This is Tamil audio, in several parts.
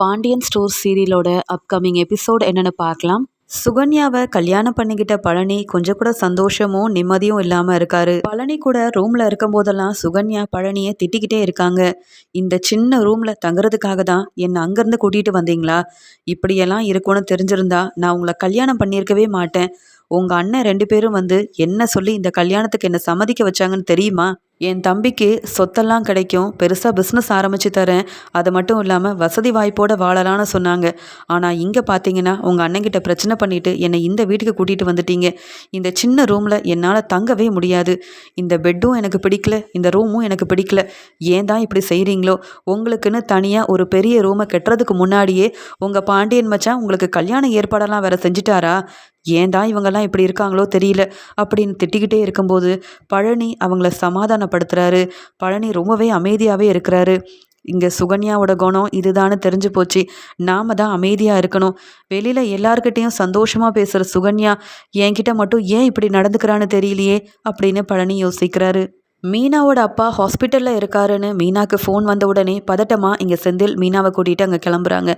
பாண்டியன் ஸ்டோர் சீரியலோட அப்கமிங் எபிசோட் என்னென்னு பார்க்கலாம். சுகன்யாவை கல்யாணம் பண்ணிக்கிட்ட பழனி கொஞ்சம் கூட சந்தோஷமும் நிம்மதியும் இல்லாமல் இருக்காரு. பழனி கூட ரூமில் இருக்கும் போதெல்லாம் சுகன்யா பழனியை திட்டிக்கிட்டே இருக்காங்க. இந்த சின்ன ரூமில் தங்குறதுக்காக தான் என்னை அங்கேருந்து கூட்டிகிட்டு வந்தீங்களா? இப்படியெல்லாம் இருக்கும்னு தெரிஞ்சிருந்தா நான் உங்களை கல்யாணம் பண்ணியிருக்கவே மாட்டேன். உங்கள் அண்ணன் ரெண்டு பேரும் வந்து என்ன சொல்லி இந்த கல்யாணத்துக்கு என்னை சம்மதிக்க வச்சாங்கன்னு தெரியுமா? என் தம்பிக்கு சொத்தெல்லாம் கிடைக்கும். பெருசாக பிஸ்னஸ் ஆரம்பித்து தரேன். அது மட்டும் இல்லாமல் வசதி வாய்ப்போடு வாழலான்னு சொன்னாங்க. ஆனால் இங்கே பார்த்தீங்கன்னா உங்கள் அண்ணங்கிட்ட பிரச்சனை பண்ணிவிட்டு என்னை இந்த வீட்டுக்கு கூட்டிகிட்டு வந்துட்டீங்க. இந்த சின்ன ரூமில் என்னால் தங்கவே முடியாது. இந்த பெட்டும் எனக்கு பிடிக்கல. இந்த ரூமும் எனக்கு பிடிக்கல. ஏன் தான் இப்படி செய்கிறீங்களோ உங்களுக்குன்னு தனியாக ஒரு பெரிய ரூமை கட்டுறதுக்கு முன்னாடியே உங்கள் பாண்டியன் மச்சான் உங்களுக்கு கல்யாண ஏற்பாடெல்லாம் வேறு செஞ்சுட்டாரா? ஏன் தான் இவங்கெல்லாம் இப்படி இருக்காங்களோ தெரியல அப்படின்னு திட்டிக்கிட்டே இருக்கும்போது பழனி அவங்கள சமாதானப்படுத்துகிறாரு பழனி ரொம்பவே அமைதியாகவே இருக்கிறாரு. இங்கே சுகன்யாவோட குணம் இதுதான்னு தெரிஞ்சு போச்சு. நாம தான் அமைதியாக இருக்கணும். வெளியில் எல்லாருக்கிட்டேயும் சந்தோஷமாக பேசுகிற சுகன்யா என்கிட்ட மட்டும் ஏன் இப்படி நடந்துக்கிறான்னு தெரியலையே? அப்படின்னு பழனி யோசிக்கிறாரு. மீனாவோட அப்பா ஹாஸ்பிட்டலில் இருக்காருன்னு மீனாவுக்கு ஃபோன் வந்த உடனே பதட்டமாக இங்கே செந்தில் மீனாவை கூட்டிகிட்டு அங்கே கிளம்புறாங்க.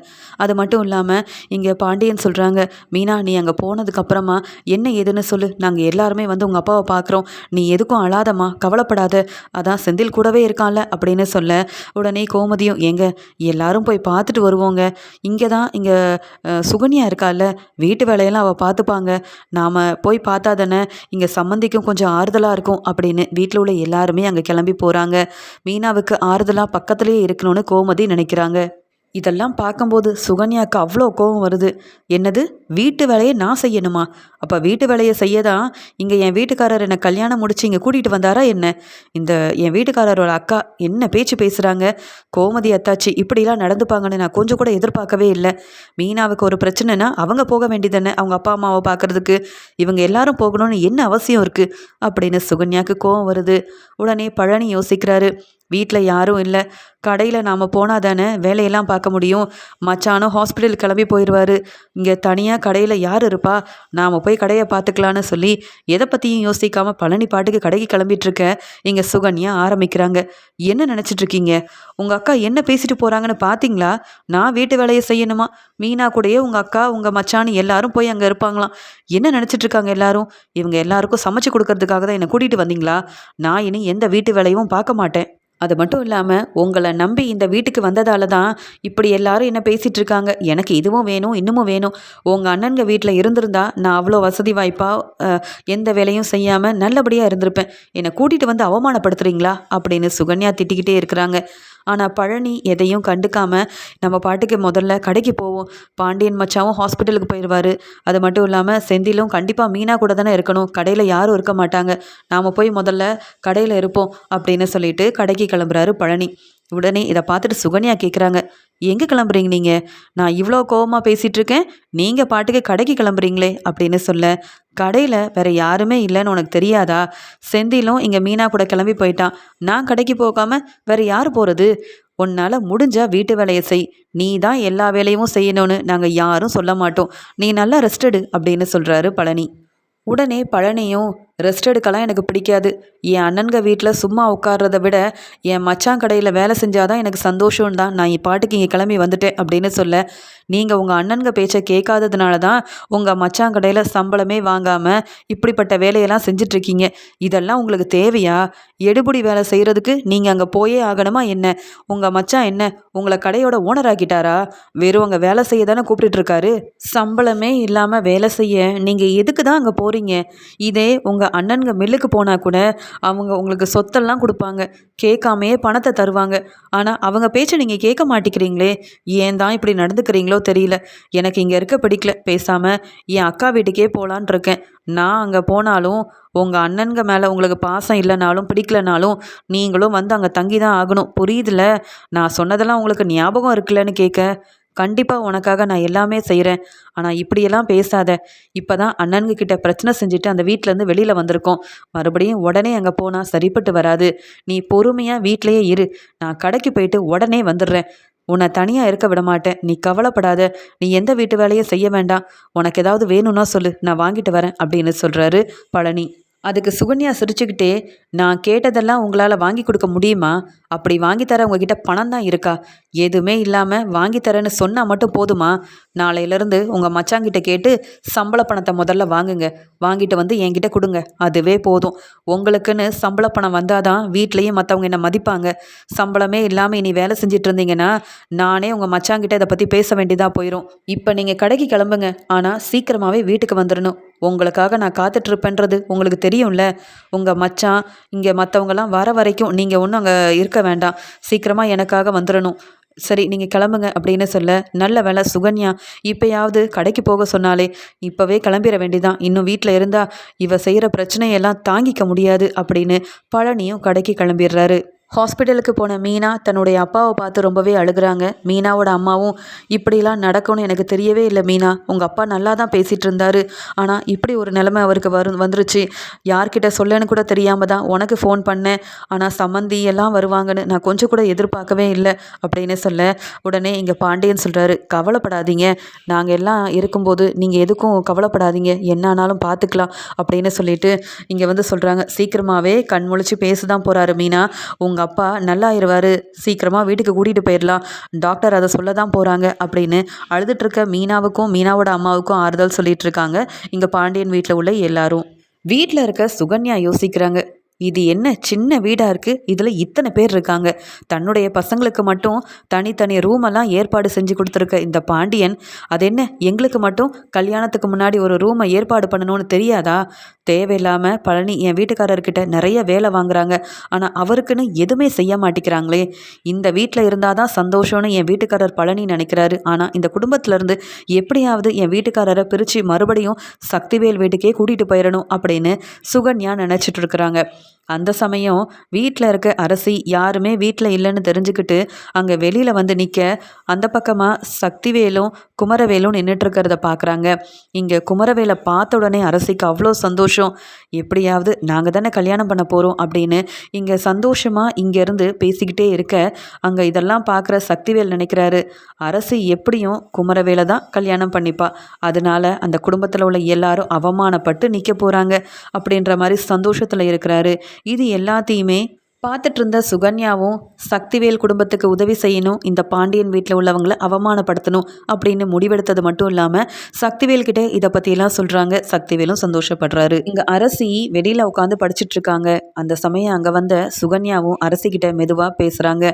அது மட்டும் இல்லாமல் இங்கே பாண்டியன் சொல்கிறாங்க மீனா நீ அங்கே போனதுக்கப்புறமா என்ன ஏதுன்னு சொல்லு. நாங்கள் எல்லாருமே வந்து உங்கள் அப்பாவை பார்க்குறோம் நீ எதுக்கும் அழாதம்மா கவலைப்படாத. அதான் செந்தில் கூடவே இருக்கான்ல அப்படின்னு சொல்ல உடனே கோமதியும் எங்க எல்லாரும் போய் பார்த்துட்டு வருவோங்க. இங்கே தான் இங்கே சுகன்யா இருக்கால வீட்டு வேலையெல்லாம் அவள் பார்த்துப்பாங்க நாம் போய் பார்த்தா தானே இங்கே சம்மந்திக்கும் கொஞ்சம் ஆறுதலாக இருக்கும் அப்படின்னு வீட்டில் உள்ள எல்லாருமே அங்கே கிளம்பி போகிறாங்க மீனாவுக்கு ஆறுதலாக பக்கத்துலேயே இருக்கணும்னு கோமதி நினைக்கிறாங்க. இதெல்லாம் பார்க்கும்போது சுகன்யாவுக்கு அவ்வளோ கோபம் வருது. என்னது? வீட்டு வேலையை நான் செய்யணுமா? அப்போ வீட்டு வேலையை செய்ய தான் இங்கே என் வீட்டுக்காரர் என்னை கல்யாணம் முடிச்சு இங்கே கூட்டிகிட்டு வந்தாரா என்ன? இந்த என் வீட்டுக்காரரோட அக்கா என்ன பேச்சு பேசுகிறாங்க கோமதி அத்தாச்சி இப்படிலாம் நடந்துப்பாங்கன்னு நான் கொஞ்சம் கூட எதிர்பார்க்கவே இல்லை. மீனாவுக்கு ஒரு பிரச்சனைனா அவங்க போக வேண்டியதானே அவங்க அப்பா அம்மாவை பார்க்குறதுக்கு. இவங்க எல்லாரும் போகணும்னு என்ன அவசியம் இருக்குது அப்படின்னு சுகன்யாவுக்கு கோவம் வருது. உடனே பழனி யோசிக்கிறாரு. வீட்டில் யாரும் இல்லை. கடையில் நாம் போனால் தானே வேலையெல்லாம் பார்க்க முடியும். மச்சானும் ஹாஸ்பிட்டல் கிளம்பி போயிடுவார் இங்கே தனியாக கடையில் யார் இருப்பா? நாம் போய் கடையை பார்த்துக்கலான்னு சொல்லி எதை பற்றியும் யோசிக்காமல் பழனி பாட்டுக்கு கடைக்கு கிளம்பிட்டுருக்க இங்கே சுகன்யா ஆரம்பிக்கிறாங்க. என்ன நினச்சிட்ருக்கீங்க உங்கள் அக்கா என்ன பேசிட்டு போகிறாங்கன்னு பார்த்தீங்களா நான் வீட்டு வேலையை செய்யணுமா? மீனா கூடயே உங்கள் அக்கா உங்கள் மச்சான்னு எல்லாரும் போய் அங்கே இருப்பாங்களாம். என்ன நினச்சிட்ருக்காங்க எல்லாரும்? இவங்க எல்லாருக்கும் சமைச்சு கொடுக்கறதுக்காக தான் என்னை கூட்டிகிட்டு வந்தீங்களா? நான் இனி எந்த வீட்டு வேலையும் பார்க்க மாட்டேன். அது மட்டும் இல்லாமல் உங்களை நம்பி இந்த வீட்டுக்கு வந்ததால தான் இப்படி எல்லாரும் என்ன பேசிகிட்டு இருக்காங்க. எனக்கு இதுவும் வேணும் இன்னமும் வேணும். உங்கள் அண்ணன்க வீட்டில் இருந்திருந்தா நான் அவ்வளோ வசதி வாய்ப்பாக எந்த வேலையும் செய்யாமல் நல்லபடியாக இருந்திருப்பேன். என்னை கூட்டிகிட்டு வந்து அவமானப்படுத்துகிறீங்களா அப்படின்னு சுகன்யா திட்டிக்கிட்டே இருக்கிறாங்க. ஆனால் பழனி எதையும் கண்டுக்காமல் நம்ம பாட்டுக்கு முதல்ல கடைக்கு போவோம். பாண்டியன் மச்சாவும் ஹாஸ்பிட்டலுக்கு போயிடுவார் அது மட்டும் இல்லாமல் செந்திலும் கண்டிப்பாக மீனா கூட தானே இருக்கணும். கடையில் யாரும் இருக்க மாட்டாங்க. நாம் போய் முதல்ல கடையில் இருப்போம் அப்படின்னு சொல்லிட்டு கடைக்கு கிளம்புறாரு பழனி. உடனே இதை பார்த்துட்டு சுகன்யா கேட்குறாங்க எங்கே கிளம்புறீங்க நீங்கள் நான் இவ்வளோ கோபமாக பேசிகிட்டு இருக்கேன் நீங்கள் பாட்டுக்கு கடைக்கு கிளம்புறீங்களே அப்படின்னு சொல்ல கடையில் வேறு யாருமே இல்லைன்னு உனக்கு தெரியாதா? செந்திலும் இங்கே மீனா கூட கிளம்பி போயிட்டான். நான் கடைக்கு போகாமல் வேறு யார் போகிறது உன்னால் முடிஞ்சால் வீட்டு வேலையை செய். நீ தான் எல்லா வேலையும் செய்யணும்னு நாங்கள் யாரும் சொல்ல மாட்டோம். நீ நல்லா ரெஸ்டடு அப்படின்னு சொல்கிறாரு பழனி. உடனே பழனியும் ரெஸ்ட் எடுக்கலாம் எனக்கு பிடிக்காது. என் அண்ணன்க வீட்டில் சும்மா உட்கார்றத விட என் மச்சான் கடையில் வேலை செஞ்சாதான் எனக்கு சந்தோஷம் தான் நான் என் பாட்டுக்கு இங்கே கிளம்பி வந்துட்டேன் அப்படின்னு சொல்ல நீங்கள் உங்கள் அண்ணன்க பேச்சை கேட்காததுனால தான் உங்கள் மச்சான் கடையில் சம்பளமே வாங்காமல் இப்படிப்பட்ட வேலையெல்லாம் செஞ்சிட்ருக்கீங்க. இதெல்லாம் உங்களுக்கு தேவையா? எடுபடி வேலை செய்கிறதுக்கு நீங்கள் அங்கே போயே ஆகணுமா என்ன? உங்கள் மச்சான் என்ன? உங்களை கடையோட ஓனர் ஆக்கிட்டாரா? வெறும் அங்கே வேலை செய்ய தானே கூப்பிட்டுருக்காரு சம்பளமே இல்லாமல் வேலை செய்ய நீங்கள் எதுக்கு தான் அங்கே போகிறீங்க இதே உங்கள் அண்ணனுங்க மில்லுக்கு போனால் கூட அவங்க உங்களுக்கு சொத்தெல்லாம் கொடுப்பாங்க. கேட்காமையே பணத்தை தருவாங்க. ஆனால் அவங்க பேச்சை நீங்கள் கேட்க மாட்டேங்கிறீங்களே? ஏன் தான் இப்படி நடந்துக்கிறீங்களோ தெரியல. எனக்கு இங்கே இருக்க பிடிக்கல. பேசாமல் என் அக்கா வீட்டுக்கே போகலான் இருக்கேன். நான் அங்கே போனாலும் உங்கள் அண்ணனுங்க மேலே உங்களுக்கு பாசம் இல்லைனாலும் பிடிக்கலனாலும் நீங்களும் வந்து அங்கே தங்கி தான் ஆகணும். புரியுதுல நான் சொன்னதெல்லாம் உங்களுக்கு ஞாபகம் இருக்குல்லன்னு கேட்க. கண்டிப்பாக உனக்காக நான் எல்லாமே செய்கிறேன் ஆனால் இப்படியெல்லாம் பேசாத. இப்போ தான் அண்ணன்கிட்ட பிரச்சனை செஞ்சுட்டு அந்த வீட்டிலேருந்து வெளியில் வந்திருக்கோம். மறுபடியும் உடனே அங்கே போனால் சரிப்பட்டு வராது. நீ பொறுமையாக வீட்டிலையே இரு. நான் கடைக்கு போயிட்டு உடனே வந்துடுறேன். உன்னை தனியாக இருக்க விட மாட்டேன். நீ கவலைப்படாத. நீ எந்த வீட்டு வேலையும் செய்ய வேண்டாம். உனக்கு ஏதாவது வேணும்னா சொல்லு. நான் வாங்கிட்டு வரேன் அப்படின்னு சொல்கிறாரு பழனி. அதுக்கு சுகன்யா சிரிச்சுக்கிட்டே நான் கேட்டதெல்லாம் உங்களால் வாங்கி கொடுக்க முடியுமா? அப்படி வாங்கி உங்ககிட்ட பணம் தான் இருக்கா? எதுவுமே இல்லாமல் வாங்கி தரேன்னு சொன்னால் மட்டும் போதுமா? நாளையிலேருந்து உங்கள் மச்சாங்கிட்ட கேட்டு சம்பள பணத்தை முதல்ல வாங்குங்க. வாங்கிட்டு வந்து என்கிட்ட கொடுங்க. அதுவே போதும். உங்களுக்குன்னு சம்பள பணம் வந்தால் தான் வீட்லேயும் மற்றவங்க என்னை மதிப்பாங்க? சம்பளமே இல்லாமல் இனி வேலை செஞ்சுட்டு இருந்தீங்கன்னா நானே உங்கள் மச்சாங்கிட்ட இதை பற்றி பேச வேண்டியதாக போயிடும் இப்போ நீங்கள் கடைக்கு கிளம்புங்க. ஆனால் சீக்கிரமாகவே வீட்டுக்கு வந்துடணும் உங்களுக்காக நான் காத்துட்ருப்பேன்றது உங்களுக்கு தெரியும்ல? உங்கள் மச்சான் இங்கே மற்றவங்கலாம் வர வரைக்கும் நீங்கள் ஒன்றும் அங்கே இருக்க வேண்டாம். சீக்கிரமாக எனக்காக வந்துடணும் சரி நீங்கள் கிளம்புங்க அப்படின்னு சொல்ல நல்ல வேலை சுகன்யா இப்போயாவது கடைக்கு போக சொன்னாலே இப்போவே கிளம்பிட வேண்டிதான். இன்னும் வீட்டில் இருந்தால் இவ செய்கிற பிரச்சனையெல்லாம் தாங்கிக்க முடியாது அப்படின்னு பழனியும் கடைக்கு கிளம்பிடுறாரு. ஹாஸ்பிட்டலுக்கு போன மீனா தன்னுடைய அப்பாவை பார்த்து ரொம்பவே அழுகிறாங்க. மீனாவோட அம்மாவும் இப்படிலாம் நடக்கும்னு எனக்கு தெரியவே இல்லை மீனா. உங்கள் அப்பா நல்லா தான் பேசிகிட்டு இருந்தார். ஆனால் இப்படி ஒரு நிலைமை அவருக்கு வரு வந்துருச்சு. யார்கிட்ட சொல்லன்னு கூட தெரியாமல் தான் உனக்கு ஃபோன் பண்ணேன். ஆனால் சம்மந்தி எல்லாம் வருவாங்கன்னு நான் கொஞ்சம் கூட எதிர்பார்க்கவே இல்லை அப்படின்னு சொல்ல உடனே இங்கே பாண்டியன் சொல்கிறாரு கவலைப்படாதீங்க. நாங்கள் எல்லாம் இருக்கும்போது நீங்கள் எதுக்கும் கவலைப்படாதீங்க. என்ன ஆனாலும் பார்த்துக்கலாம் அப்படின்னு சொல்லிட்டு இங்கே வந்து சொல்கிறாங்க சீக்கிரமாகவே கண் முழிச்சு பேச தான் போகிறாரு மீனா. உங்கள் உங்கள் அப்பா நல்லாயிருவார். சீக்கிரமாக வீட்டுக்கு கூட்டிகிட்டு போயிடலாம். டாக்டர் அதை சொல்ல தான் போகிறாங்க அப்படின்னு அழுதுட்டுருக்க மீனாவுக்கும் மீனாவோட அம்மாவுக்கும் ஆறுதல் சொல்லிட்டு இருக்காங்க இங்கே பாண்டியன் வீட்டில் உள்ள எல்லாரும். வீட்டில் இருக்க சுகன்யா யோசிக்கிறாங்க. இது என்ன சின்ன வீடாக இருக்குது இதில் இத்தனை பேர் இருக்காங்க. தன்னுடைய பசங்களுக்கு மட்டும் தனித்தனி ரூமெல்லாம் ஏற்பாடு செஞ்சு கொடுத்துருக்க இந்த பாண்டியன் அது என்ன? எங்களுக்கு மட்டும் கல்யாணத்துக்கு முன்னாடி ஒரு ரூமை ஏற்பாடு பண்ணணும்னு தெரியாதா? தேவையில்லாமல் பழனி என் வீட்டுக்காரர்கிட்ட நிறைய வேலை வாங்குறாங்க. ஆனால் அவருக்குன்னு எதுவுமே செய்ய மாட்டேங்கிறாங்களே. இந்த வீட்டில் இருந்தால் தான் சந்தோஷம்னு என் வீட்டுக்காரர் பழனி நினைக்கிறாரு. ஆனால் இந்த குடும்பத்திலேருந்து எப்படியாவது என் வீட்டுக்காரரை பிரித்து மறுபடியும் சக்திவேல் வீட்டுக்கே கூட்டிகிட்டு போயிடணும் அப்படின்னு சுகன்யா நினச்சிட்டு இருக்கிறாங்க. அந்த சமயம் வீட்டில் இருக்க அரசி யாருமே வீட்டில் இல்லைன்னு தெரிஞ்சுக்கிட்டு அங்கே வெளியில் வந்து நிற்க அந்த பக்கமாக சக்திவேலும் குமரவேலும் நின்றுட்டுருக்கிறத பார்க்குறாங்க இங்கே குமரவேலை பார்த்த உடனே அரசிக்கு அவ்வளோ சந்தோஷம். எப்படியாவது நாங்கள் தானே கல்யாணம் பண்ண போகிறோம் அப்படின்னு இங்கே சந்தோஷமாக இங்கேருந்து பேசிக்கிட்டே இருக்க அங்கே இதெல்லாம் பார்க்குற சக்திவேல் நினைக்கிறாரு. அரசி எப்படியும் குமரவேலை தான் கல்யாணம் பண்ணிப்பா. அதனால அந்த குடும்பத்தில் உள்ள எல்லாரும் அவமானப்பட்டு நிற்க போகிறாங்க அப்படின்ற மாதிரி சந்தோஷத்தில் இருக்கிறாரு. இது எல்லாத்தையுமே பார்த்துட்டு இருந்த சுகன்யாவும் சக்திவேல் குடும்பத்துக்கு உதவி செய்யணும் இந்த பாண்டியன் வீட்டில் உள்ளவங்களை அவமானப்படுத்தணும் அப்படின்னு முடிவெடுத்தது மட்டும் இல்லாமல் சக்திவேல்கிட்ட இதை பற்றியெல்லாம் சொல்கிறாங்க சக்திவேலும் சந்தோஷப்படுறாரு. இங்கே அரசி வெளியில் உட்காந்து படிச்சுட்டு இருக்காங்க அந்த சமயம் அங்கே வந்த சுகன்யாவும் அரசிக்கிட்ட மெதுவாக பேசுகிறாங்க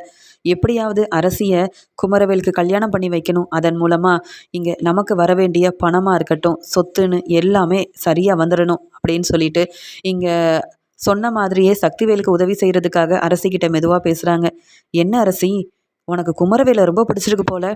எப்படியாவது அரசியை குமரவேலுக்கு கல்யாணம் பண்ணி வைக்கணும். அதன் மூலமாக இங்கே நமக்கு வர வேண்டிய பணமாக இருக்கட்டும் சொத்துன்னு எல்லாமே சரியாக வந்துடணும் அப்படின்னு சொல்லிட்டு இங்கே சொன்ன மாதிரியே சக்திவேலுக்கு உதவி செய்கிறதுக்காக அரசிக்கிட்ட மெதுவாக பேசுகிறாங்க என்ன அரசி? உனக்கு குமரவேலை ரொம்ப பிடிச்சிருக்கு போல.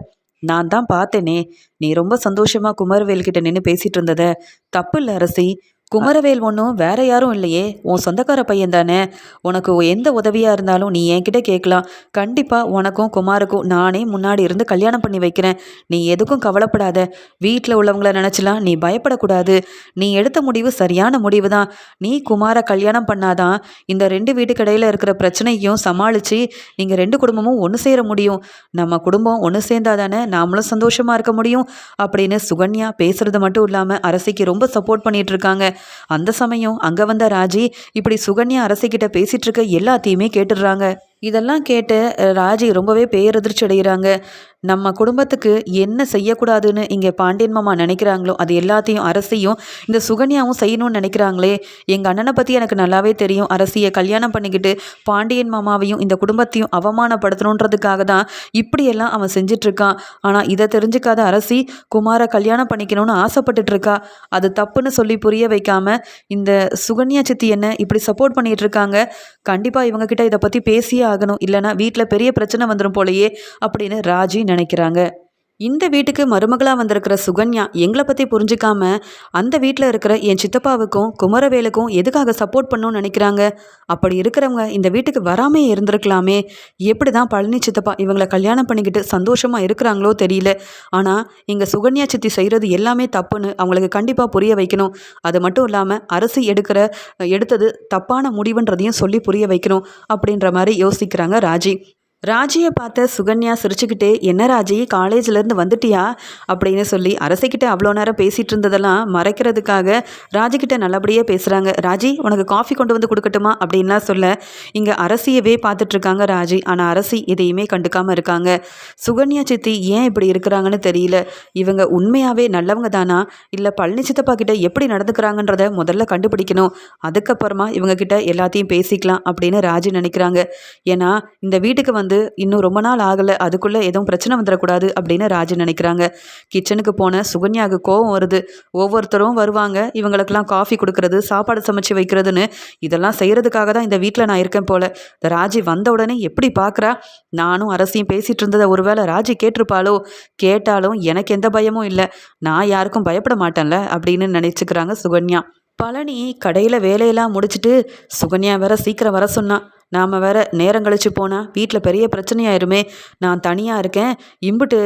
நான் தான் பார்த்தேனே. நீ ரொம்ப சந்தோஷமாக குமரவேல்கிட்ட நின்று பேசிகிட்டு இருந்தத. தப்பு இல்லை அரசி. குமரவேல் ஒன்றும் வேற யாரும் இல்லையே. உன் சொந்தக்கார பையன் தானே. உனக்கு எந்த உதவியாக இருந்தாலும் நீ என்கிட்ட கேட்கலாம். கண்டிப்பாக உனக்கும் குமாருக்கும் நானே முன்னாடி இருந்து கல்யாணம் பண்ணி வைக்கிறேன். நீ எதுக்கும் கவலைப்படாத. வீட்டில் உள்ளவங்கள நினச்சலாம் நீ பயப்படக்கூடாது. நீ எடுத்த முடிவு சரியான முடிவு தான் நீ குமாரை கல்யாணம் பண்ணாதான் இந்த ரெண்டு வீட்டுக்கடையில் இருக்கிற பிரச்சனையும் சமாளித்து நீங்கள் ரெண்டு குடும்பமும் ஒன்று சேர முடியும். நம்ம குடும்பம் ஒன்று சேர்ந்தா தானே நாமளும் சந்தோஷமாக இருக்க முடியும். அப்படின்னு சுகன்யா பேசுறது மட்டும் இல்லாமல் அரசிக்கு ரொம்ப சப்போர்ட் பண்ணிட்டு இருக்காங்க. அந்த சமயம் அங்கே வந்த ராஜி இப்படி சுகன்யா அரசிக்கிட்ட பேசிகிட்டு இருக்க எல்லாத்தையுமே கேட்டுடுறாங்க. இதெல்லாம் கேட்டு ராஜி ரொம்பவே பேரதிர்ச்சி அடைகிறாங்க நம்ம குடும்பத்துக்கு என்ன செய்யக்கூடாதுன்னு இங்கே பாண்டியன் மாமா நினைக்கிறாங்களோ அது எல்லாத்தையும் அரசியும் இந்த சுகன்யாவும் செய்யணும்னு நினைக்கிறாங்களே. எங்கள் அண்ணனை பற்றி எனக்கு நல்லாவே தெரியும். அரசியை கல்யாணம் பண்ணிக்கிட்டு பாண்டியன் மாமாவையும் இந்த குடும்பத்தையும் அவமானப்படுத்தணுன்றதுக்காக தான் இப்படியெல்லாம் அவன் செஞ்சிட்ருக்கான். ஆனால் இதை தெரிஞ்சுக்காத அரசி குமாரை கல்யாணம் பண்ணிக்கணும்னு ஆசைப்பட்டுட்டு இருக்கா அது தப்புன்னு சொல்லி புரிய வைக்காம இந்த சுகன்யா சித்தி என்ன இப்படி சப்போர்ட் பண்ணிட்டு இருக்காங்க கண்டிப்பாக இவங்கக்கிட்ட இதை பற்றி பேசியே ஆகணும். இல்லைனா வீட்டில் பெரிய பிரச்சனை வந்துடும் போலையே அப்படின்னு ராஜி நினைக்கிறாங்க. இந்த வீட்டுக்கு மருமகளாக வந்திருக்கிற சுகன்யா எங்களை பற்றி புரிஞ்சுக்காம அந்த வீட்டில் இருக்கிற என் சித்தப்பாவுக்கும் குமரவேலுக்கும் எதுக்காக சப்போர்ட் பண்ணணும்னு நினைக்கிறாங்க? அப்படி இருக்கிறவங்க இந்த வீட்டுக்கு வராமே இருந்திருக்கலாமே. எப்படி தான் பழனி சித்தப்பா இவங்களை கல்யாணம் பண்ணிக்கிட்டு சந்தோஷமாக இருக்கிறாங்களோ தெரியல. ஆனால் இங்கே சுகன்யா சித்தி செய்கிறது எல்லாமே தப்புன்னு அவங்களுக்கு கண்டிப்பாக புரிய வைக்கணும். அது மட்டும் இல்லாமல் அரசு எடுக்கிற எடுத்தது தப்பான முடிவுன்றதையும் சொல்லி புரிய வைக்கணும் அப்படின்ற மாதிரி யோசிக்கிறாங்க ராஜி. ராஜியை பார்த்த சுகன்யா சிரிச்சுக்கிட்டே என்ன ராஜி காலேஜ்லேருந்து வந்துட்டியா? அப்படின்னு சொல்லி அரசிக்கிட்ட அவ்வளோ நேரம் பேசிகிட்டு இருந்ததெல்லாம் மறைக்கிறதுக்காக ராஜிக்கிட்ட நல்லபடியாக பேசுகிறாங்க ராஜி உனக்கு காஃபி கொண்டு வந்து கொடுக்கட்டுமா? அப்படின்லாம் சொல்ல இங்கே அரசியவே பார்த்துட்ருக்காங்க ராஜி. ஆனால் அரசி எதையுமே கண்டுக்காமல் இருக்காங்க. சுகன்யா சித்தி ஏன் இப்படி இருக்கிறாங்கன்னு தெரியல. இவங்க உண்மையாகவே நல்லவங்க தானா? இல்லை பழனி சித்தப்பா கிட்ட எப்படி நடந்துக்கிறாங்கன்றத முதல்ல கண்டுபிடிக்கணும். அதுக்கப்புறமா இவங்க கிட்ட எல்லாத்தையும் பேசிக்கலாம் அப்படின்னு ராஜி நினைக்கிறாங்க. ஏன்னா இந்த வீட்டுக்கு வந்து இன்னும் ரொம்ப நாள் ஆகலை அதுக்குள்ளே எதுவும் பிரச்சனை வந்துடக்கூடாது அப்படின்னு ராஜி நினைக்கிறாங்க. கிச்சனுக்கு போன சுகன்யாவுக்கு கோவம் வருது. ஒவ்வொருத்தரும் வருவாங்க. இவங்களுக்கெல்லாம் காஃபி கொடுக்கறது சாப்பாடு சமைச்சு வைக்கிறதுன்னு இதெல்லாம் செய்கிறதுக்காக தான் இந்த வீட்டில் நான் இருக்கேன் போல். இந்த ராஜி வந்த உடனே எப்படி பார்க்குறா நானும் அரசியும் பேசிகிட்டு இருந்ததை ஒருவேளை ராஜி கேட்டிருப்பாளோ? கேட்டாலும் எனக்கு எந்த பயமும் இல்லை. நான் யாருக்கும் பயப்பட மாட்டேன்ல அப்படின்னு நினச்சிக்கிறாங்க சுகன்யா. பழனி கடையில் வேலையெல்லாம் முடிச்சுட்டு சுகன்யா வேற சீக்கிரம் வர சொன்னான் நாம் வேற நேரம் கழிச்சு போனால் வீட்டில் பெரிய பிரச்சனையாயிருமே. நான் தனியாக இருக்கேன். இம்புட்டு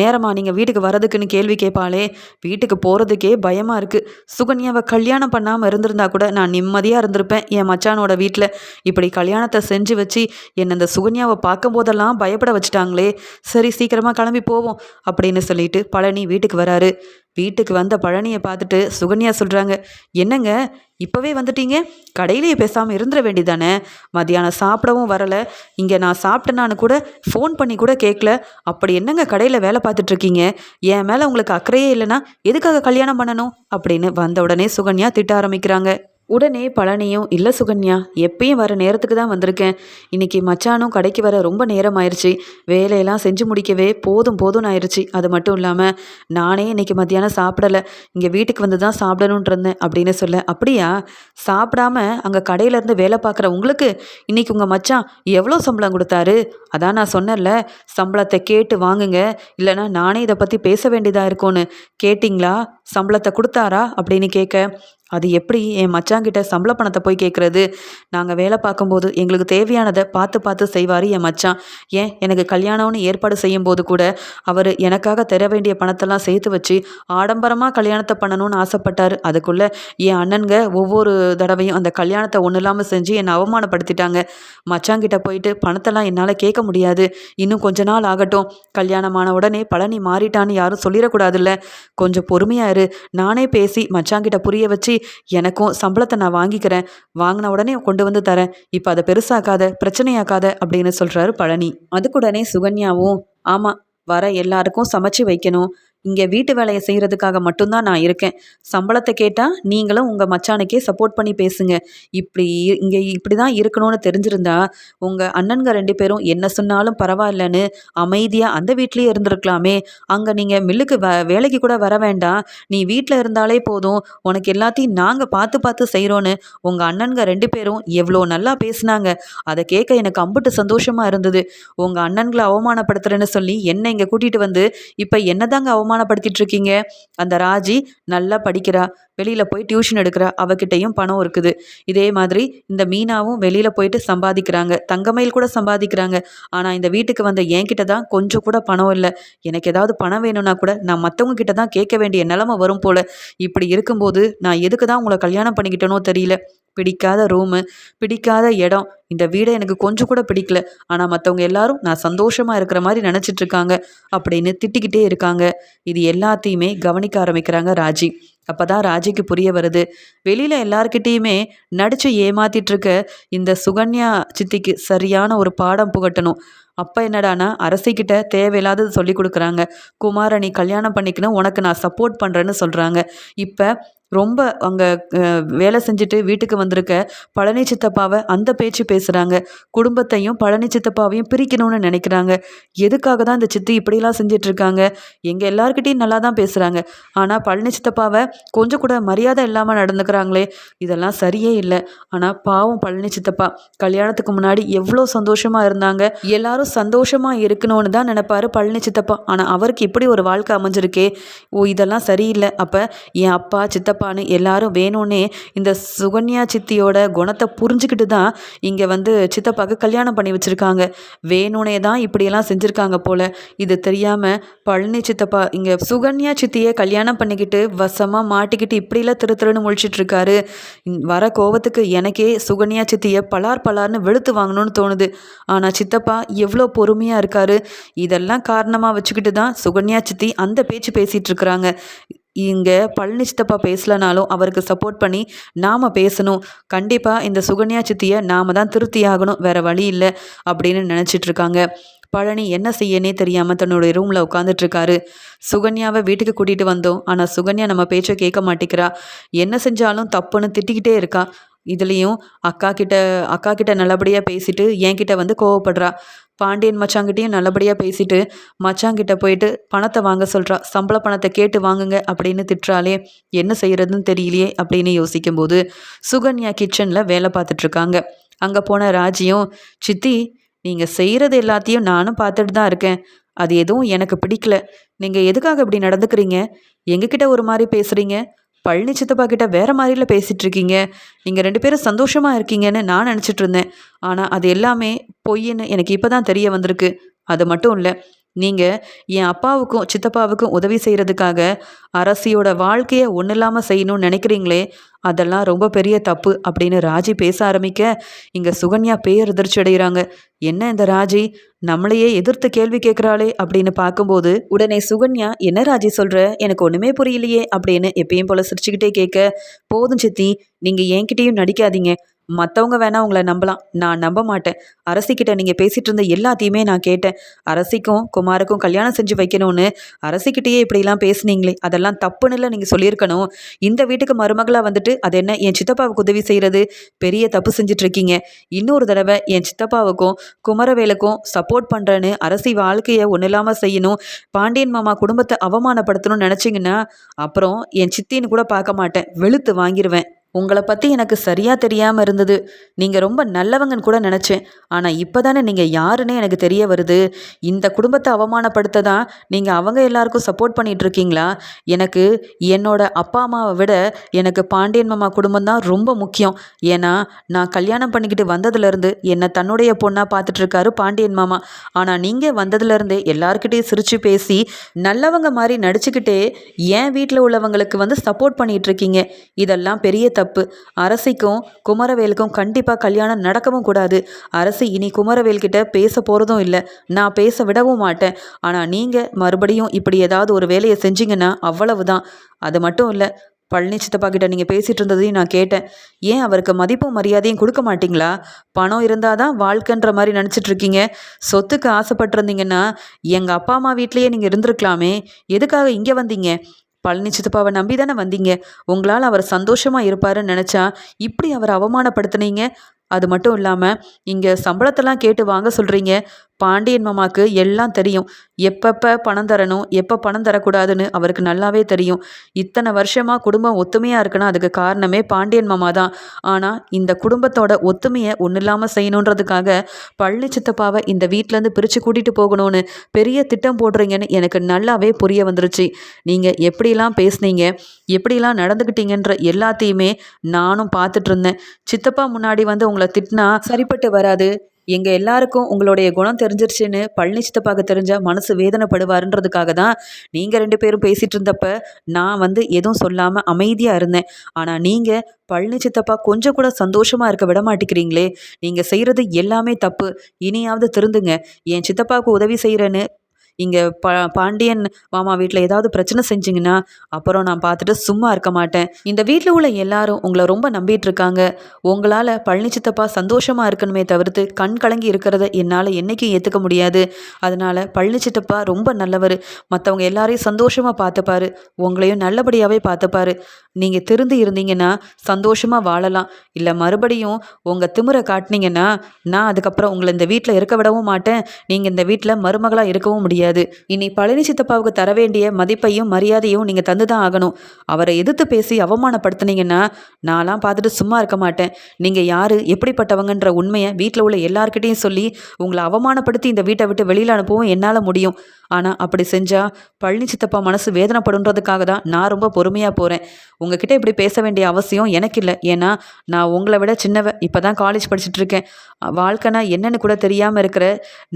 நேரமாக நீங்கள் வீட்டுக்கு வரதுக்குன்னு கேள்வி கேட்பாளே வீட்டுக்கு போகிறதுக்கே பயமாக இருக்குது சுகன்யாவை கல்யாணம் பண்ணாமல் இருந்திருந்தா கூட நான் நிம்மதியாக இருந்திருப்பேன் என் மச்சானோட வீட்டில் இப்படி கல்யாணத்தை செஞ்சு வச்சு என்னை இந்த சுகன்யாவை பார்க்கும்போதெல்லாம் பயப்பட வச்சுட்டாங்களே. சரி சீக்கிரமாக கிளம்பி போவோம் அப்படின்னு சொல்லிட்டு பழனி வீட்டுக்கு வராரு. வீட்டுக்கு வந்த பழனியை பார்த்துட்டு சுகன்யா சொல்கிறாங்க என்னங்க இப்போவே வந்துட்டீங்க? கடையிலேயே பேசாமல் இருந்துட வேண்டியதானே மதியானம் சாப்பிடவும் வரலை. இங்கே நான் சாப்பிட்டேனான்னு கூட ஃபோன் பண்ணி கூட கேட்கல அப்படி என்னங்க கடையில் வேலை பார்த்துட்ருக்கீங்க என் மேலே உங்களுக்கு அக்கறையே இல்லைன்னா எதுக்காக கல்யாணம் பண்ணணும்? அப்படின்னு வந்த உடனே சுகன்யா திட்ட ஆரம்பிக்கிறாங்க. உடனே பழனியும் இல்லை சுகன்யா எப்பயும் வர நேரத்துக்கு தான் வந்திருக்கேன். இன்னைக்கு மச்சானும் கடைக்கு வர ரொம்ப நேரம் ஆயிடுச்சு வேலையெல்லாம் செஞ்சு முடிக்கவே போதும் போதும்னு ஆயிடுச்சு அது மட்டும் இல்லாமல் நானே இன்னைக்கு மத்தியானம் சாப்பிடலை. இங்கே வீட்டுக்கு வந்து தான் சாப்பிடணுன்ட்டு இருந்தேன் அப்படின்னு சொல்ல அப்படியா? சாப்பிடாம அங்கே கடையிலேருந்து வேலை பார்க்குற உங்களுக்கு இன்னைக்கு உங்கள் மச்சான் எவ்வளோ சம்பளம் கொடுத்தாரு? அதான் நான் சொன்னேன்ல சம்பளத்தை கேட்டு வாங்குங்க. இல்லைனா நானே இதை பற்றி பேச வேண்டியதாக இருக்கும்னு. கேட்டிங்களா? சம்பளத்தை கொடுத்தாரா? அப்படின்னு கேட்க அது எப்படி என் மச்சாங்கிட்ட சம்பள பணத்தை போய் கேட்குறது நாங்கள் வேலை பார்க்கும்போது எங்களுக்கு தேவையானதை பார்த்து பார்த்து செய்வார் என் மச்சான். ஏன்? எனக்கு கல்யாணம்னு ஏற்பாடு செய்யும் போது கூட அவர் எனக்காக தர வேண்டிய பணத்தெல்லாம் சேர்த்து வச்சு ஆடம்பரமாக கல்யாணத்தை பண்ணணும்னு ஆசைப்பட்டார். அதுக்குள்ளே என் அண்ணனுங்க ஒவ்வொரு தடவையும் அந்த கல்யாணத்தை ஒன்றும் இல்லாமல் செஞ்சு என்னை அவமானப்படுத்திட்டாங்க. மச்சாங்கிட்ட போயிட்டு பணத்தெல்லாம் என்னால் கேட்க முடியாது. இன்னும் கொஞ்ச நாள் ஆகட்டும். கல்யாணமான உடனே பழனி மாறிட்டான்னு யாரும் சொல்லிடக்கூடாதுல்ல. கொஞ்சம் பொறுமையாக இரு. நானே பேசி மச்சாங்கிட்ட புரிய வச்சு எனக்கும் சம்பளத்தை நான் வாங்கிக்கிறேன். வாங்கின உடனே கொண்டு வந்து தரேன். இப்போ அதை பெருசாக்காத பிரச்சனையாக்காத அப்படின்னு சொல்கிறாரு பழனி. அதுக்குடனே சுகன்யாவும் ஆமாம் வர எல்லாருக்கும் சமைச்சு வைக்கணும். இங்கே வீட்டு வேலையை செய்கிறதுக்காக மட்டும்தான் நான் இருக்கேன். சம்பளத்தை கேட்டால் நீங்களும் உங்கள் மச்சானுக்கே சப்போர்ட் பண்ணி பேசுங்க. இப்படி இங்கே இப்படி தான் இருக்கணும்னு தெரிஞ்சிருந்தா உங்கள் அண்ணன்க ரெண்டு பேரும் என்ன சொன்னாலும் பரவாயில்லன்னு அமைதியாக அந்த வீட்லேயே இருந்திருக்கலாமே. அங்கே நீங்கள் மில்லுக்கு வ வேலைக்கு கூட வர வேண்டாம். நீ வீட்டில் இருந்தாலே போதும். உனக்கு எல்லாத்தையும் நாங்கள் பார்த்து பார்த்து செய்கிறோன்னு உங்கள் அண்ணன்க ரெண்டு பேரும் எவ்வளோ நல்லா பேசுனாங்க. அதை கேட்க எனக்கு அம்புட்டு சந்தோஷமாக இருந்தது. உங்கள் அண்ணன்களை அவமானப்படுத்துகிறேன்னு சொல்லி என்னை இங்கே கூட்டிகிட்டு வந்து இப்போ என்னதாங்க அவமான அவமானப்படுத்திட்டு இருக்கீங்க. அந்த ராஜி நல்லா படிக்கிறா. வெளியில் போய் டியூஷன் எடுக்கிற அவகிட்டையும் பணம் இருக்குது. இதே மாதிரி இந்த மீனாவும் வெளியில் போயிட்டு சம்பாதிக்கிறாங்க. தங்கமயில் கூட சம்பாதிக்கிறாங்க. ஆனால் இந்த வீட்டுக்கு வந்த என்கிட்ட தான் கொஞ்சம் கூட பணம் இல்லை. எனக்கு ஏதாவது பணம் வேணும்னா கூட நான் மற்றவங்க கிட்ட தான் கேட்க வேண்டிய நிலமை வரும் போல். இப்படி இருக்கும்போது நான் எதுக்கு தான் உங்களை கல்யாணம் பண்ணிக்கிட்டேனோ தெரியல. பிடிக்காத ரூமு பிடிக்காத இடம். இந்த வீடை எனக்கு கொஞ்சம் கூட பிடிக்கல. ஆனால் மற்றவங்க எல்லாரும் நான் சந்தோஷமாக இருக்கிற மாதிரி நினச்சிட்டு இருக்காங்க. அப்படின்னு திட்டிக்கிட்டே இருக்காங்க. இது எல்லாத்தையுமே கவனிக்க ஆரம்பிக்கிறாங்க ராஜி. அப்போ தான் ராஜிக்கு புரிய வருது. வெளியில் எல்லாருக்கிட்டேயுமே நடித்து ஏமாத்திட்டு இருக்க இந்த சுகன்யா சித்திக்கு சரியான ஒரு பாடம் புகட்டணும். அப்போ என்னடானா அரசிக்கிட்ட தேவையில்லாதது சொல்லி கொடுக்குறாங்க. குமாரணி கல்யாணம் பண்ணிக்கணும் உனக்கு நான் சப்போர்ட் பண்ணுறேன்னு சொல்கிறாங்க இப்போ ரொம்ப அங்கே வேலை செஞ்சுட்டு வீட்டுக்கு வந்திருக்க பழனி சித்தப்பாவை அந்த பேச்சு பேசுகிறாங்க குடும்பத்தையும் பழனி சித்தப்பாவையும் பிரிக்கணும்னு நினைக்கிறாங்க. எதுக்காக தான் இந்த சித்தி இப்படிலாம் செஞ்சிட்ருக்காங்க? எங்கள் எல்லாருக்கிட்டையும் நல்லா தான் பேசுகிறாங்க ஆனால் பழனி சித்தப்பாவை கொஞ்சம் கூட மரியாதை இல்லாமல் நடந்துக்கிறாங்களே இதெல்லாம் சரியே இல்லை. ஆனால் பாவம் பழனி சித்தப்பா கல்யாணத்துக்கு முன்னாடி எவ்வளோ சந்தோஷமாக இருந்தாங்க. எல்லாரும் சந்தோஷமாக இருக்கணும்னு தான் நினைப்பாரு பழனி சித்தப்பா ஆனால் அவருக்கு இப்படி ஒரு வாழ்க்கை அமைஞ்சிருக்கே. ஓ இதெல்லாம் சரியில்லை. அப்போ என் அப்பா சித்தப்பா சித்தப்பான்னு எல்லாரும் வேணும்னே இந்த சுகன்யா சித்தியோட குணத்தை புரிஞ்சுக்கிட்டு தான் இங்கே வந்து சித்தப்பாவுக்கு கல்யாணம் பண்ணி வச்சுருக்காங்க. வேணும்னே தான் இப்படியெல்லாம் செஞ்சுருக்காங்க போல். இது தெரியாமல் பழனி சித்தப்பா இங்கே சுகன்யா சித்தியை கல்யாணம் பண்ணிக்கிட்டு வசமாக மாட்டிக்கிட்டு இப்படிலாம் திரு திருன்னு முழிச்சிட்ருக்காரு வர கோவத்துக்கு எனக்கே சுகன்யா சித்தியை பலார் பலார்னு வெளுத்து வாங்கணும்னு தோணுது. ஆனால் சித்தப்பா எவ்வளோ பொறுமையாக இருக்காரு. இதெல்லாம் காரணமாக வச்சுக்கிட்டு தான் சுகன்யா சித்தி அந்த பேச்சு பேசிகிட்டு இருக்கிறாங்க. இங்கே பழனி சித்தப்பா பேசலனாலும் அவருக்கு சப்போர்ட் பண்ணி நாம் பேசணும். கண்டிப்பாக இந்த சுகன்யா சித்தியை நாம் தான் திருத்தி ஆகணும் வேறு வழி இல்லை அப்படின்னு நினச்சிட்ருக்காங்க பழனி என்ன செய்யனே தெரியாமல் தன்னுடைய ரூமில் உட்காந்துட்ருக்காரு சுகன்யாவை வீட்டுக்கு கூட்டிகிட்டு வந்தோம். ஆனால் சுகன்யா நம்ம பேச்சை கேட்க மாட்டேங்கிறா. என்ன செஞ்சாலும் தப்புன்னு திட்டிக்கிட்டே இருக்கா. இதுலேயும் அக்கா கிட்ட அக்கா கிட்ட நல்லபடியாக பேசிட்டு என்கிட்ட வந்து கோவப்படுறா. பாண்டியன் மச்சாங்கிட்டையும் நல்லபடியாக பேசிட்டு மச்சாங்கிட்ட போயிட்டு பணத்தை வாங்க சொல்கிறா சம்பள பணத்தை கேட்டு வாங்குங்க அப்படின்னு திட்டுறாளே. என்ன செய்கிறதுன்னு தெரியலையே அப்படின்னு யோசிக்கும்போது சுகன்யா கிச்சனில் வேலை பார்த்துட்ருக்காங்க அங்கே போன ராஜியும் சித்தி நீங்கள் செய்கிறது எல்லாத்தையும் நானும் பார்த்துட்டு தான் இருக்கேன். அது எதுவும் எனக்கு பிடிக்கல. நீங்கள் எதுக்காக இப்படி நடந்துக்கிறீங்க? எங்ககிட்ட ஒரு மாதிரி பேசுகிறீங்க பழனி சித்தப்பா கிட்ட வேற மாதிரில பேசிகிட்டு இருக்கீங்க நீங்கள் ரெண்டு பேரும் சந்தோஷமாக இருக்கீங்கன்னு நான் நினச்சிட்டு இருந்தேன். ஆனால் அது எல்லாமே பொய்ன்னு எனக்கு இப்போ தான் தெரிய வந்திருக்கு. அது மட்டும் இல்லை நீங்கள் என் அப்பாவுக்கும் சித்தப்பாவுக்கும் உதவி செய்கிறதுக்காக அரசியோட வாழ்க்கையை ஒன்றும் இல்லாமல் செய்யணும்னு நினைக்கிறீங்களே அதெல்லாம் ரொம்ப பெரிய தப்பு அப்படின்னு ராஜி பேச ஆரம்பிக்க இங்கே சுகன்யா பேரதிர்ச்சி அடைகிறாங்க என்ன இந்த ராஜி? நம்மளையே எதிர்த்து கேள்வி கேட்குறாளே அப்படின்னு பார்க்கும்போது உடனே சுகன்யா என்ன ராஜி சொல்கிற எனக்கு ஒன்றுமே புரியலையே அப்படின்னு எப்பயும் போல சிரிச்சுக்கிட்டே கேட்க போதும் சித்தி நீங்கள் என்கிட்டேயும் நடிக்காதீங்க. மற்றவங்க வேணால் உங்களை நம்பலாம். நான் நம்ப மாட்டேன். அரசிக்கிட்ட நீங்கள் பேசிகிட்டு இருந்த எல்லாத்தையுமே நான் கேட்டேன். அரசிக்கும் குமாருக்கும் கல்யாணம் செஞ்சு வைக்கணும்னு அரசிக்கிட்டேயே இப்படிலாம் பேசுனீங்களே. அதெல்லாம் தப்புன்னு இல்லை நீங்கள் சொல்லியிருக்கணும். இந்த வீட்டுக்கு மருமகளாக வந்துட்டு அது என்ன? என் சித்தப்பாவுக்கு உதவி செய்கிறது பெரிய தப்பு செஞ்சிட்ருக்கீங்க இன்னொரு தடவை என் சித்தப்பாவுக்கும் குமரவேலுக்கும் சப்போர்ட் பண்ணுறேன்னு அரசி வாழ்க்கையை ஒன்றும் இல்லாமல் செய்யணும். பாண்டியன் மாமா குடும்பத்தை அவமானப்படுத்தணும்னு நினச்சிங்கன்னா அப்புறம் என் சித்தின்னு கூட பார்க்க மாட்டேன். வெளுத்து வாங்கிடுவேன் உங்களை பற்றி எனக்கு சரியாக தெரியாமல் இருந்தது. நீங்கள் ரொம்ப நல்லவங்கன்னு கூட நினச்சேன். ஆனால் இப்போ தானே நீங்கள் யாருன்னே எனக்கு தெரிய வருது. இந்த குடும்பத்தை அவமானப்படுத்த தான் நீங்கள் அவங்க எல்லாருக்கும் சப்போர்ட் பண்ணிகிட்டு இருக்கீங்களா? எனக்கு என்னோட அப்பா அம்மாவை விட எனக்கு பாண்டியன் மாமா குடும்பம் தான் ரொம்ப முக்கியம். ஏன்னா நான் கல்யாணம் பண்ணிக்கிட்டு வந்ததுலேருந்து என்னை தன்னுடைய பொண்ணாக பார்த்துட்ருக்காரு பாண்டியன் மாமா. ஆனால் நீங்கள் வந்ததுலேருந்தே எல்லாருக்கிட்டேயும் சிரித்து பேசி நல்லவங்க மாதிரி நடிச்சுக்கிட்டே என் வீட்டில் உள்ளவங்களுக்கு வந்து சப்போர்ட் பண்ணிகிட்ருக்கீங்க இதெல்லாம் பெரிய தப்பு. தப்பு. அரசிக்கும் குமரவேலுக்கும் கண்டிப்பாக கல்யாணம் நடக்கவும் கூடாது. அரசி இனி குமரவேல்கிட்ட பேச போகிறதும் இல்லை. நான் பேச விடவும் மாட்டேன். ஆனால் நீங்கள் மறுபடியும் இப்படி ஏதாவது ஒரு வேலையை செஞ்சீங்கன்னா அவ்வளவு தான் அது மட்டும் இல்லை பழனி சித்தப்பா கிட்ட நீங்கள் பேசிகிட்டு இருந்ததையும் நான் கேட்டேன். ஏன் அவருக்கு மதிப்பும் மரியாதையும் கொடுக்க மாட்டிங்களா? பணம் இருந்தால் தான் வாழ்க்கைன்ற மாதிரி நினச்சிட்ருக்கீங்க சொத்துக்கு ஆசைப்பட்டிருந்தீங்கன்னா எங்கள் அப்பா அம்மா வீட்லேயே நீங்கள் இருந்திருக்கலாமே. எதுக்காக இங்கே வந்தீங்க? பழனி சித்தப்பாவை நம்பி தானே வந்தீங்க? உங்களால் அவர் சந்தோஷமாக இருப்பாருன்னு நினச்சா இப்படி அவர் அவமானப்படுத்துனீங்க? அது மட்டும் இல்லாமல் இங்கே சம்பளத்தெல்லாம் கேட்டு வாங்க சொல்கிறீங்க பாண்டியன் மாமாவுக்கு எல்லாம் தெரியும். எப்பப்போ பணம் தரணும் எப்போ பணம் தரக்கூடாதுன்னு அவருக்கு நல்லாவே தெரியும். இத்தனை வருஷமாக குடும்பம் ஒத்துமையாக இருக்குன்னா அதுக்கு காரணமே பாண்டியன் மாமா தான். ஆனால் இந்த குடும்பத்தோட ஒத்துமையை ஒன்றும் இல்லாமல் செய்யணுன்றதுக்காக பழனி சித்தப்பாவை இந்த வீட்டிலேருந்து பிரித்து கூட்டிகிட்டு போகணும்னு பெரிய திட்டம் போடுறீங்கன்னு எனக்கு நல்லாவே புரிய வந்துருச்சு. நீங்கள் எப்படிலாம் பேசுனீங்க எப்படிலாம் நடந்துக்கிட்டீங்கன்ற எல்லாத்தையுமே நானும் பார்த்துட்டு இருந்தேன். சித்தப்பா முன்னாடி வந்து உங்களை திட்டினா சரிப்பட்டு வராது. எங்கள் எல்லாருக்கும் உங்களுடைய குணம் தெரிஞ்சிருச்சுன்னு பழனி சித்தப்பாக்கு தெரிஞ்சால் மனசு வேதனைப்படுவாருன்றதுக்காக தான் நீங்கள் ரெண்டு பேரும் பேசிகிட்டு இருந்தப்ப நான் வந்து எதுவும் சொல்லாமல் அமைதியாக இருந்தேன். ஆனால் நீங்கள் பழனி சித்தப்பா கொஞ்சம் கூட சந்தோஷமாக இருக்க விட மாட்டேங்கிறீங்களே. நீங்கள் செய்கிறது எல்லாமே தப்பு. இனியாவது திருந்துங்க. என் சித்தப்பாவுக்கு உதவி செய்கிறேன்னு இங்கே பா பாண்டியன் மாமா வீட்டில் ஏதாவது பிரச்சனை செஞ்சிங்கன்னா அப்புறம் நான் பார்த்துட்டு சும்மா இருக்க மாட்டேன். இந்த வீட்டில் உள்ள எல்லாரும் உங்களை ரொம்ப நம்பிட்டு இருக்காங்க. உங்களால் பழனி சித்தப்பா சந்தோஷமாக இருக்கணுமே தவிர்த்து கண் கலங்கி இருக்கிறத என்னால் என்றைக்கும் ஏற்றுக்க முடியாது. அதனால் பழனி சித்தப்பா ரொம்ப நல்லவர். மற்றவங்க எல்லாரையும் சந்தோஷமாக பார்த்துப்பாரு. உங்களையும் நல்லபடியாகவே பார்த்துப்பாரு. நீங்கள் திருந்து இருந்தீங்கன்னா சந்தோஷமாக வாழலாம். இல்லை மறுபடியும் உங்கள் திமிரை காட்டினீங்கன்னா நான் அதுக்கப்புறம் உங்களை இந்த வீட்டில் இருக்க விடவும் மாட்டேன். நீங்கள் இந்த வீட்டில் மருமகளாக இருக்கவும் முடியாது. முடியாது இனி பழனி சித்தப்பாவுக்கு தர வேண்டிய மதிப்பையும் மரியாதையும் நீங்கள் தந்து தான் ஆகணும். அவரை எதிர்த்து பேசி அவமானப்படுத்துனீங்கன்னா நான்லாம் பார்த்துட்டு சும்மா இருக்க மாட்டேன். நீங்கள் யார் எப்படிப்பட்டவங்கன்ற உண்மையை வீட்டில் உள்ள எல்லார்கிட்டையும் சொல்லி உங்களை அவமானப்படுத்தி இந்த வீட்டை விட்டு வெளியில் அனுப்பவும் என்னால் முடியும். ஆனால் அப்படி செஞ்சால் பழனி சித்தப்பா மனசு வேதனைப்படுன்றதுக்காக தான் நான் ரொம்ப பொறுமையாக போகிறேன் உங்ககிட்ட இப்படி பேச வேண்டிய அவசியம் எனக்கு இல்லை. ஏன்னா நான் உங்களை விட சின்னவ. இப்போ தான் காலேஜ் படிச்சுட்டு இருக்கேன். வாழ்க்கைனா என்னென்னு கூட தெரியாமல் இருக்கிற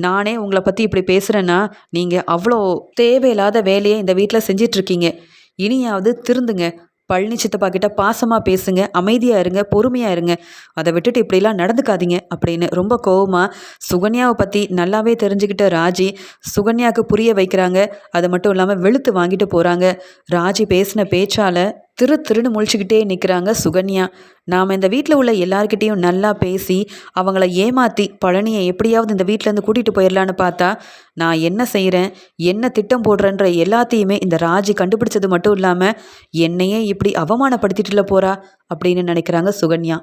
நானே உங்களை பற்றி இப்படி பேசுகிறேன்னா நீங்கள் அவ்வளோ தேவையில்லாத வேலையை இந்த வீட்டில் செஞ்சிட்ருக்கீங்க இனியாவது திருந்துங்க. பழனி சித்தப்பா கிட்ட பாசமாக பேசுங்க அமைதியாக இருங்க பொறுமையாக இருங்க. அதை விட்டுட்டு இப்படிலாம் நடந்துக்காதீங்க அப்படின்னு ரொம்ப கோவமாக சுகன்யாவை பற்றி நல்லாவே தெரிஞ்சுக்கிட்ட ராஜி சுகன்யாவுக்கு புரிய வைக்கிறாங்க. அது மட்டும் இல்லாமல் வெளுத்து வாங்கிட்டு போகிறாங்க ராஜி பேசின பேச்சால் திரு திருன்னு முழிச்சுக்கிட்டே நிற்கிறாங்க சுகன்யா. நாம் இந்த வீட்டில் உள்ள எல்லார்கிட்டேயும் நல்லா பேசி அவங்கள ஏமாற்றி பழனியை எப்படியாவது இந்த வீட்டிலேருந்து கூட்டிகிட்டு போயிடலான்னு பார்த்தா நான் என்ன செய்கிறேன் என்ன திட்டம் போடுறேன்ற எல்லாத்தையுமே இந்த ராஜி கண்டுபிடிச்சது மட்டும் இல்லாமல் என்னையே இப்படி அவமானப்படுத்திட்டுல போகிறா அப்படின்னு நினைக்கிறாங்க சுகன்யா.